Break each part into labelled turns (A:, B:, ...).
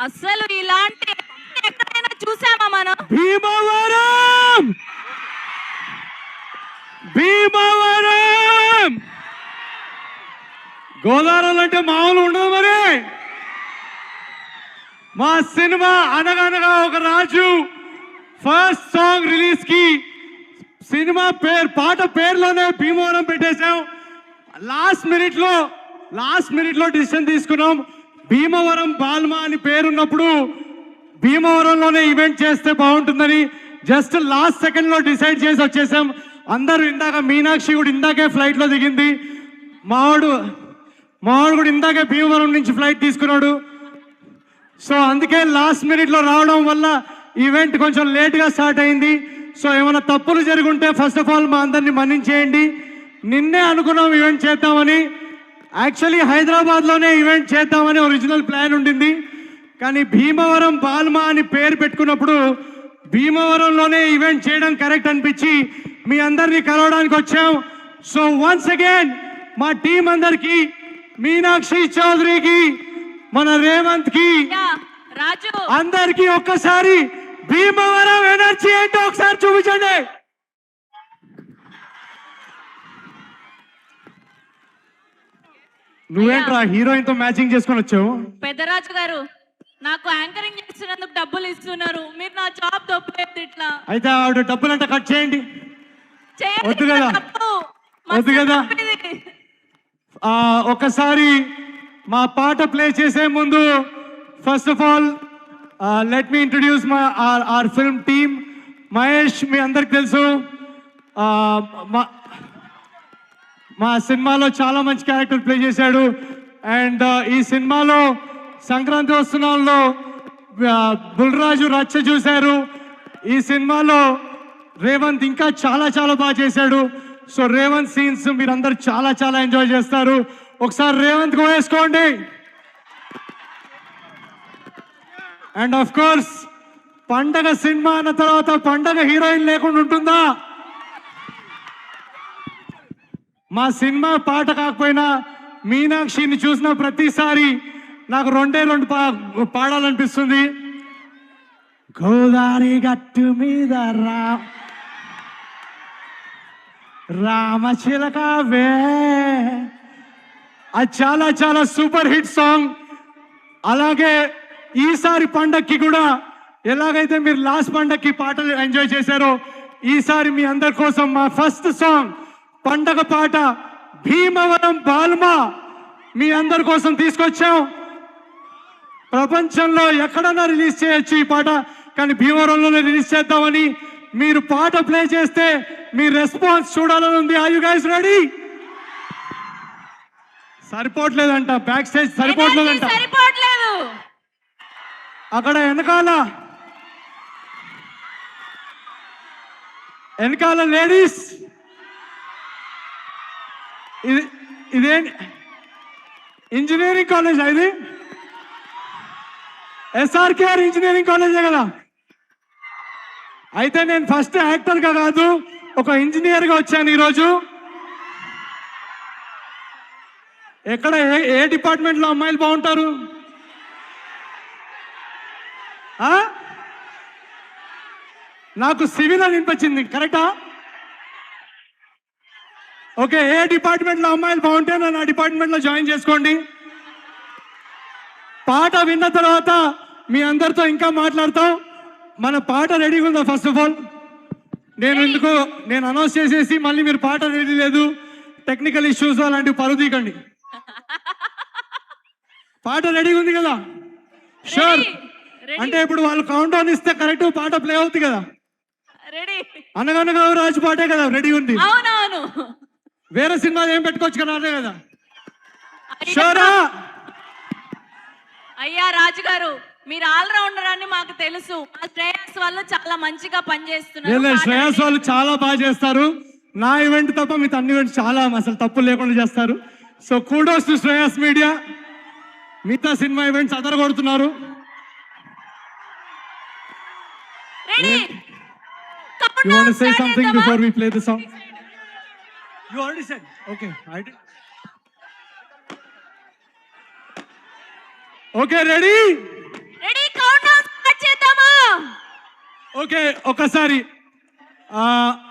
A: అసలు ఇలాంటి ఎక్కడైనా చూసామా మనం?
B: భీమవరం! భీమవరం! గోదావరి అంటే మామూలు ఉండదు మరి. మా cinema Anaganaga Oka Raju first song రిలీజ్కి సినిమా పేరు పాట పేరులోనే భీమవరం పెట్టేశాం. లాస్ట్ మినిట్లో లాస్ట్ మినిట్లో డిసిషన్ తీసుకున్నాం. భీమవరం బాల్మా అని పేరున్నప్పుడు భీమవరంలోనే ఈవెంట్ చేస్తే బాగుంటుందని జస్ట్ లాస్ట్ సెకండ్లో డిసైడ్ చేసి వచ్చేసాం. అందరూ ఇందాక మీనాక్షి కూడా ఇందాకే ఫ్లైట్లో దిగింది. మావాడు మావాడు కూడా ఇందాకే భీమవరం నుంచి ఫ్లైట్ తీసుకున్నాడు. సో అందుకే లాస్ట్ మినిట్లో రావడం వల్ల ఈవెంట్ కొంచెం లేట్గా స్టార్ట్ అయింది. సో ఏమైనా తప్పులు జరుగుంటే ఫస్ట్ ఆఫ్ ఆల్ మా అందరిని మన్నించేయండి. నిన్నే అనుకున్నాం ఈవెంట్ చేద్దామని. యాక్చువల్లీ హైదరాబాద్లోనే ఈవెంట్ చేద్దామని ఒరిజినల్ ప్లాన్ ఉండింది. కానీ భీమవరం బాల్మా అని పేరు పెట్టుకున్నప్పుడు భీమవరంలోనే ఈవెంట్ చేయడం కరెక్ట్ అనిపించి మీ అందరినీ కలవడానికి వచ్చాం. సో వన్స్ అగైన్ మా టీం అందరికి మీనాక్షి చౌదరికి మన
A: రేవంత్కి
B: అందరికి ఒక్కసారి భీమవరం ఎనర్జీ ఏంటో ఒకసారి చూపించండి. నువ్వేంట్రా హీరోయిన్తో మ్యాచింగ్ చేసుకొని వచ్చావు?
A: పెద్దరాజు గారు నాకు యాంకరింగ్ చేస్తున్నందుకు డబ్బులు ఇస్తున్నారు. మీరు నా జాబ్ తప్పలేదు ఇట్లా.
B: అయితే ఆవిడ డబ్బులంట కట్ చేయండి. వద్దు కదా. వద్దు కదా. ఒకసారి మా పాట ప్లే చేసే ముందు first of all let me introduce my our film team Mahesh మీ అందరికి తెలుసు. మా- సినిమాలో చాలా మంచి క్యారెక్టర్ ప్లే చేశాడు. అండ్ ఈ సినిమాలో సంక్రాంతి వస్తున్నాల్లో బుల్రాజు రచ్చ చూశారు. ఈ సినిమాలో రేవంత్ ఇంకా చాలా చాలా బాగా చేశాడు. సో రేవంత్ సీన్స్ మీరందరూ చాలా చాలా ఎంజాయ్ చేస్తారు. ఒకసారి రేవంత్ వేసుకోండి అండ్ ఆఫ్ కోర్స్ పండగ సినిమా అన్న తర్వాత పండగ హీరోయిన్ లేకుండా ఉంటుందా? మా సినిమా పాట కాకపోయినా మీనాక్షిని చూసిన ప్రతిసారి నాకు రెండే రెండు పా పాడాలనిపిస్తుంది. గోదావరి గట్టు మీద రా రామచిలకవే. అది చాలా చాలా సూపర్ హిట్ సాంగ్. అలాగే ఈసారి పండక్కి కూడా ఎలాగైతే మీరు లాస్ట్ పండక్కి పాటలు ఎంజాయ్ చేశారో ఈసారి మీ అందరి కోసం మా ఫస్ట్ సాంగ్ పండగ పాట భీమవరం బాల్మా మీ అందరి కోసం తీసుకొచ్చాం. ప్రపంచంలో ఎక్కడన్నా రిలీజ్ చేయొచ్చు ఈ పాట కానీ భీమవరంలోనే రిలీజ్ చేద్దామని మీరు పాట ప్లే చేస్తే మీ రెస్పాన్స్ చూడాలని ఉంది. ఆర్ యు గైస్ రెడీ సరిపోవట్లేదంట. బ్యాక్ స్టేజ్ సరిపోవట్లేదంట
A: సరిపోవట్లేదు.
B: అక్కడ వెనకాల వెనకాల లేడీస్ ఇది ఇదేంటి ఇంజనీరింగ్ కాలేజ్ ఇది? ఎస్ఆర్కేఆర్ ఇంజనీరింగ్ కాలేజే కదా. అయితే నేను ఫస్ట్ యాక్టర్గా కాదు ఒక ఇంజనీర్గా వచ్చాను ఈరోజు. ఎక్కడ ఏ ఏ డిపార్ట్మెంట్లో అమ్మాయిలు బాగుంటారు? నాకు సివిల్ అని కరెక్టా ఓకే ఏ డిపార్ట్మెంట్లో అమ్మాయిలు బాగుంటే నన్ను ఆ డిపార్ట్మెంట్లో జాయిన్ చేసుకోండి. పాట విన్న తర్వాత మీ అందరితో ఇంకా మాట్లాడతాం. మన పాట రెడీగా ఉందా ఫస్ట్ ఆఫ్ ఆల్ నేను ఎందుకు నేను అనౌన్స్ చేసేసి మళ్ళీ మీరు పాట రెడీ లేదు. టెక్నికల్ ఇష్యూస్ అలాంటివి పరుదీకండి పాట రెడీగా ఉంది కదా? షూర్ అంటే ఇప్పుడు వాళ్ళు కౌంట్ డౌన్ ఇస్తే కరెక్ట్ పాట ప్లే అవుతుంది కదా? అనగనగా రాజు పాటే కదా రెడీ ఉంది.
A: అవునవును.
B: వేరే సినిమా ఏం పెట్టుకోవచ్చు కదా అదే కదా.
A: అయ్యా- రాజు గారు మీరు ఆల్ రౌండర్ అని మాకు తెలుసు. మా శ్రేయస్ వాళ్ళు చాలా మంచిగా పనిచేస్తున్నారు.
B: శ్రేయస్ వాళ్ళు చాలా బాగా చేస్తారు. నా ఈవెంట్ తప్ప మీ అన్ని ఈవెంట్ చాలా అసలు తప్పులు లేకుండా చేస్తారు. So kudos to Shreyas media. మిగతా సినిమా ఈవెంట్స్ అదర కొడుతున్నారు we play the song you already said okay I D okay ready okay ఒకసారి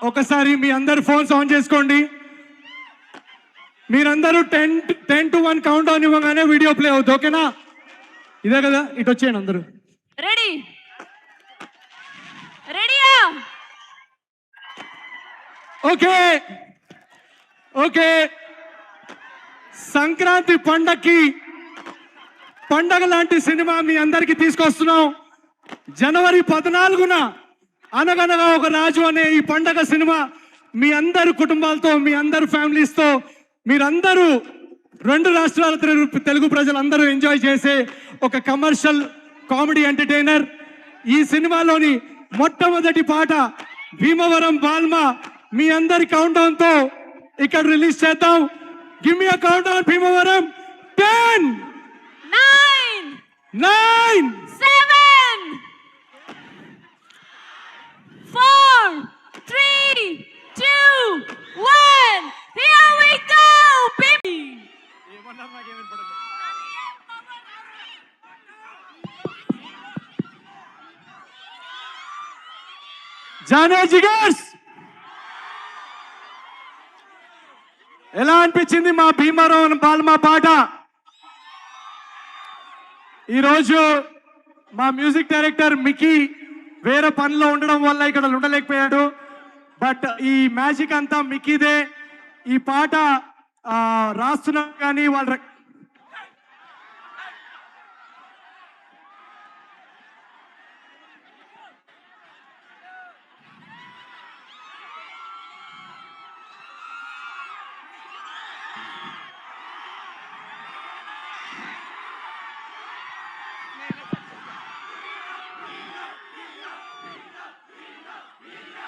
B: ఒకసారి మీ అందరు ఫోన్స్ ఆన్ చేసుకోండి. మీరందరూ ten ten two one count on ఇవ్వగానే వీడియో ప్లే అవుతుంది ఓకేనా? ఇదే కదా ఇటు వచ్చేయండి అందరూ.
A: రెడీ రెడీయా
B: ఓకే ఓకే. సంక్రాంతి పండక్కి పండగ లాంటి సినిమా మీ అందరికి తీసుకొస్తున్నాం. జనవరి పద్నాలుగున అనగనగా ఒక రాజు అనే ఈ పండగ సినిమా మీ అందరు కుటుంబాలతో మీ అందరు ఫ్యామిలీస్తో మీరందరూ రెండు రాష్ట్రాల తెలుగు- తెలుగు ప్రజలందరూ ఎంజాయ్ చేసే ఒక కమర్షియల్ కామెడీ ఎంటర్టైనర్. ఈ సినిమాలోని మొట్టమొదటి పాట భీమవరం బాల్మ మీ అందరి కౌంటౌన్తో ఇక్కడ రిలీజ్ చేద్దాం give me count down Bhimavaram ten
A: nine
B: nine
A: seven four three two one here we go baby
B: జానే జిగర్స్ ఎలా అనిపించింది మా భీమారావు బాల్మా పాట? ఈరోజు మా మ్యూజిక్ డైరెక్టర్ మికీ వేరే పనిలో ఉండడం వల్ల ఇక్కడ ఉండలేకపోయాడు. బట్ ఈ మ్యాజిక్ అంతా మికీదే. ఈ పాట రాస్తున్నాం కానీ వాళ్ళ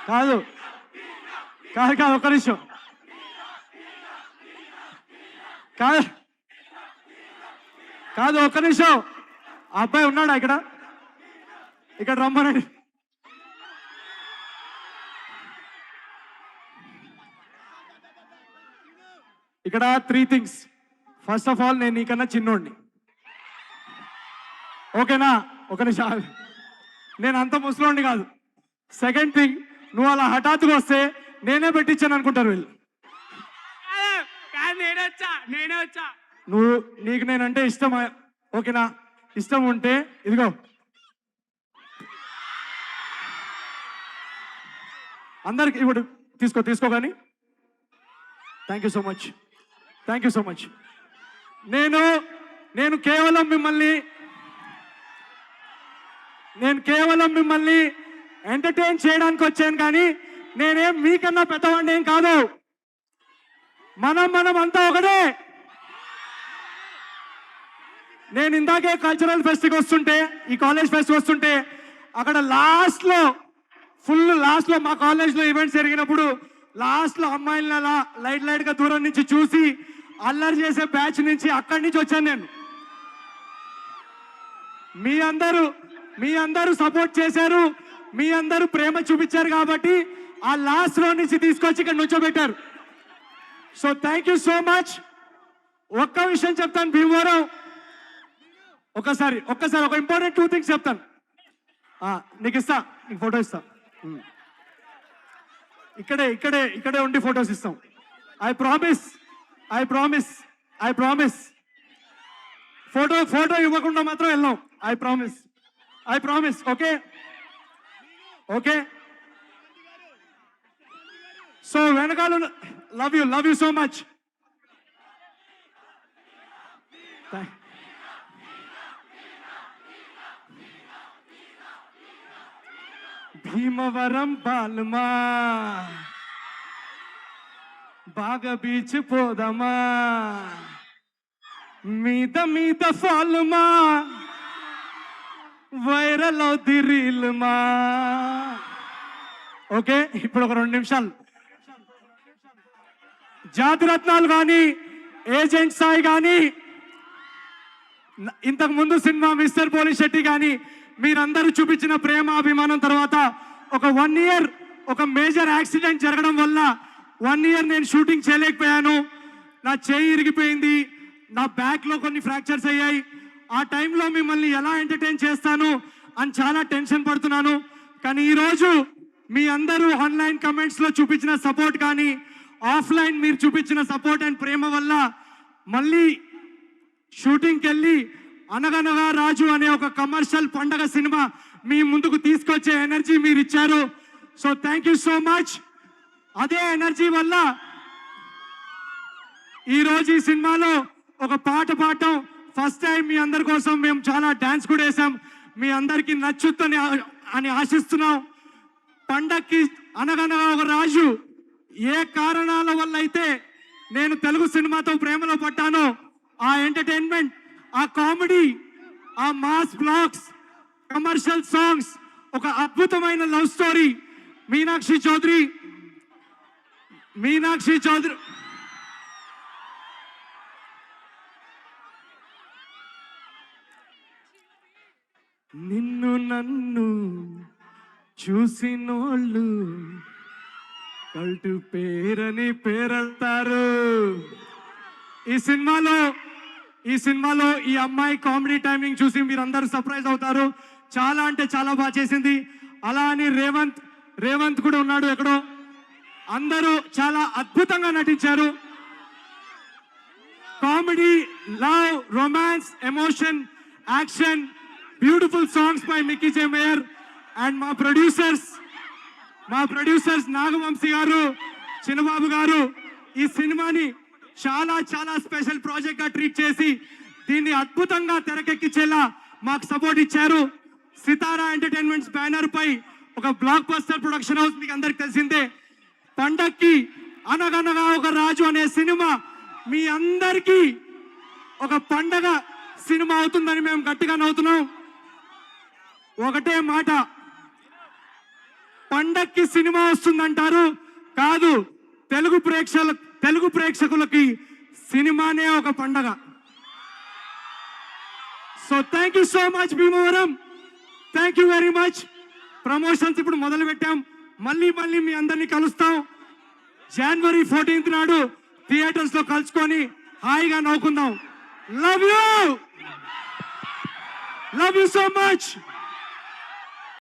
B: కాదు. కాదు కాదు ఒక్క నిమిషం. కాదు. కాదు ఒక్క నిమిషం. ఆ అబ్బాయి ఉన్నాడా ఇక్కడ? ఇక్కడ రమ్మనండి. ఇక్కడ three things first of all నేను నీకన్నా చిన్నోడిని. ఓకేనా? ఒక నిమిషం నేను అంత ముసలోడిని కాదు. సెకండ్ థింగ్ నువ్వు అలా హఠాత్తుగా వస్తే నేనే పెట్టించాను అనుకుంటారు వీళ్ళు.
C: నేనే వచ్చా నేనే వచ్చా.
B: నువ్వు నీకు నేనంటే ఇష్టం ఓకేనా? ఇష్టం ఉంటే ఇదిగో. అందరికి ఇప్పుడు తీసుకో తీసుకో కానీ. Thank you so much thank you so much నేను నేను కేవలం మిమ్మల్ని నేను కేవలం మిమ్మల్ని ఎంటర్టైన్ చేయడానికి వచ్చాను కానీ నేనేం మీకన్నా పెద్దవాడిని ఏం కాదు. మనం మనం అంతా ఒకటే. నేను ఇందాకే కల్చరల్ ఫెస్ట్కి వస్తుంటే ఈ కాలేజ్ ఫెస్ట్కి వస్తుంటే అక్కడ లాస్ట్లో ఫుల్ లాస్ట్లో మా కాలేజ్లో ఈవెంట్స్ జరిగినప్పుడు లాస్ట్లో అమ్మాయిలను అలా లైట్ లైట్గా దూరం నుంచి చూసి అల్లరి చేసే బ్యాచ్ నుంచి అక్కడి నుంచి వచ్చాను నేను. మీ అందరూ మీ అందరూ సపోర్ట్ చేశారు. మీ అందరూ ప్రేమ చూపించారు కాబట్టి ఆ లాస్ట్లో నుంచి తీసుకొచ్చి ఇక్కడ నుంచోబెట్టారు. So thank you so much ఒక్క విషయం చెప్తాను భీమవరం. ఒకసారి ఒక్కసారి ఒక ఇంపార్టెంట్ టూ థింగ్స్ చెప్తాను. నీకు ఇస్తా నీకు ఫోటో ఇస్తా. ఇక్కడే ఇక్కడే ఇక్కడే ఉండి ఫొటోస్ ఇస్తాం. I promise I promise I promise photo photo ఇవ్వకుండా మాత్రం వెళ్ళాం. I promise I promise okay okay? So వెనకాల love you love you so much Bhimavaram Balma. బాగా బీచ్ పోదమా. మీద మీద ఫాల్మా. వైరల్ అవుద్ది రీల్మా ఓకే ఇప్పుడు ఒక రెండు నిమిషాలు. జాతి రత్నాలు కానీ ఏజెంట్ సాయి కానీ ఇంతకు ముందు సినిమా మిస్టర్ పోలీస్ శెట్టి కానీ మీరందరూ చూపించిన ప్రేమ అభిమానం తర్వాత ఒక వన్ ఇయర్ ఒక మేజర్ యాక్సిడెంట్ జరగడం వల్ల వన్ ఇయర్ నేను షూటింగ్ చేయలేకపోయాను. నా చేయి ఇరిగిపోయింది. నా బ్యాక్లో కొన్ని ఫ్రాక్చర్స్ అయ్యాయి. ఆ టైంలో మిమ్మల్ని ఎలా ఎంటర్టైన్ చేస్తాను అని చాలా టెన్షన్ పడుతున్నాను. కానీ ఈరోజు మీ అందరూ ఆన్లైన్ కమెంట్స్లో చూపించిన సపోర్ట్ కానీ ఆఫ్లైన్ మీరు చూపించిన సపోర్ట్ అండ్ ప్రేమ వల్ల మళ్ళీ షూటింగ్కి వెళ్ళి అనగనగా రాజు అనే ఒక కమర్షియల్ పండగ సినిమా మీ ముందుకు తీసుకొచ్చే ఎనర్జీ మీరు ఇచ్చారు. So thank you so much. అదే ఎనర్జీ వల్ల ఈరోజు ఈ సినిమాలో ఒక పాట పాడటం ఫస్ట్ టైం మీ అందరి కోసం మేము చాలా డాన్స్ కూడా వేసాం మీ అందరికి నచ్చుద్దని అని ఆశిస్తున్నాం. పండక్కి అనగనగా ఒక రాజు ఏ కారణాల వల్ల అయితే నేను తెలుగు సినిమాతో ప్రేమలో పడ్డానో ఆ ఎంటర్టైన్మెంట్ ఆ కామెడీ ఆ మాస్ బ్లాగ్స్ కమర్షియల్ సాంగ్స్ ఒక అద్భుతమైన లవ్ స్టోరీ మీనాక్షి చౌదరి మీనాక్షి చౌదరి నిన్ను నన్ను చూసినోళ్ళు కల్టు పేరని పేరంటారు. ఈ సినిమాలో ఈ సినిమాలో ఈ అమ్మాయి కామెడీ టైమింగ్ చూసి మీరందరూ సర్ప్రైజ్ అవుతారు. చాలా అంటే చాలా బాగా చేసింది. అలా అని రేవంత్ రేవంత్ కూడా ఉన్నాడు ఎక్కడో. అందరూ చాలా అద్భుతంగా నటించారు. Comedy love romance emotion action beautiful songs by Mickey J Meyer and మా ప్రొడ్యూసర్స్ మా ప్రొడ్యూసర్స్ నాగవంశీ గారు చిన్నబాబు గారు ఈ సినిమాని చాలా చాలా స్పెషల్ ప్రాజెక్ట్గా ట్రీట్ చేసి దీన్ని అద్భుతంగా తెరకెక్కించేలా మాకు సపోర్ట్ ఇచ్చారు. సితారా ఎంటర్టైన్మెంట్స్ బ్యానర్ పై ఒక బ్లాక్ బస్టర్ ప్రొడక్షన్ హౌస్ మీకు అందరికి తెలిసిందే. పండక్కి అనగనగా ఒక రాజు అనే సినిమా మీ అందరికీ ఒక పండగ సినిమా అవుతుందని మేము గట్టిగా నవ్వుతున్నాం. ఒకటే మాట. పండక్కి సినిమా వస్తుందంటారు? కాదు తెలుగు ప్రేక్షకుల తెలుగు ప్రేక్షకులకి సినిమానే ఒక పండగ. So thank you so much Bhimavaram. Thank you very much promotions ఇప్పుడు మొదలు పెట్టాం మళ్ళీ మళ్ళీ మీ అందరినీ కలుస్తాం. జనవరి ఫోర్టీన్త్ నాడు థియేటర్స్లో కలుసుకొని హాయిగా నవ్వుకుందాం. Love you love you so much